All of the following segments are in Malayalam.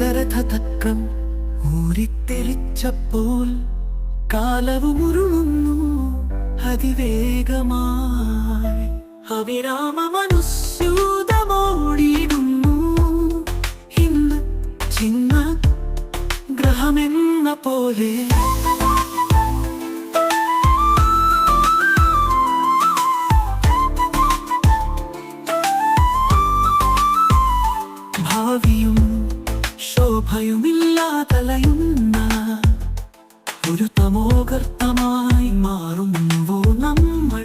ദരഥതക്രം ഊരിത്തെളിച്ചപ്പോൾ കാലവുമുറുങ്ങുന്നു അതിവേഗമായി അവിരാമ മനുസ്യൂതമോടിയിടുന്നു ഇന്ന് ചിന്ന ഗ്രഹമെന്ന പോലെ ഭാവിയും ശോഭയുമില്ലാതലയുന്ന ഒരു തമോഗർത്തമായി മാറുമ്പോ നമ്മൾ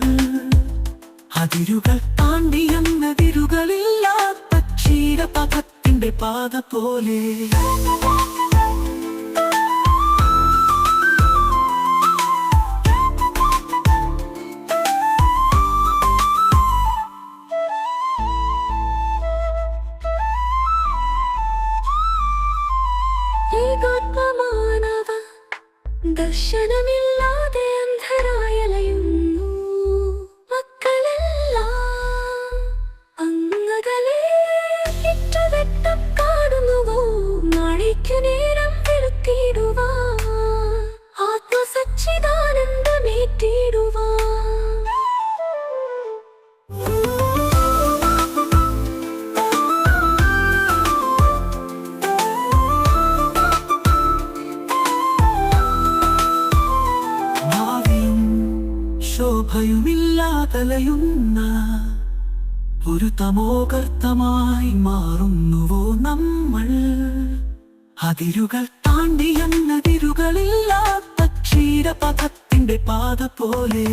അതിരുകൾ താണ്ടിയെന്നതിരുകളില്ലാത്ത ക്ഷീരപഥത്തിന്റെ പാത പോലെ. ദർശനമില്ലാതെ അന്ധരായലയുന്നു ശോഭയുമില്ലാതലയുന്ന ഒരു തമോകർത്തമായി മാറുന്നുവോ നമ്മൾ? അതിരുകൾ താണ്ടിയെന്നതിരുകളില്ലാത്ത ക്ഷീരപഥത്തിന്റെ പാത പോലെ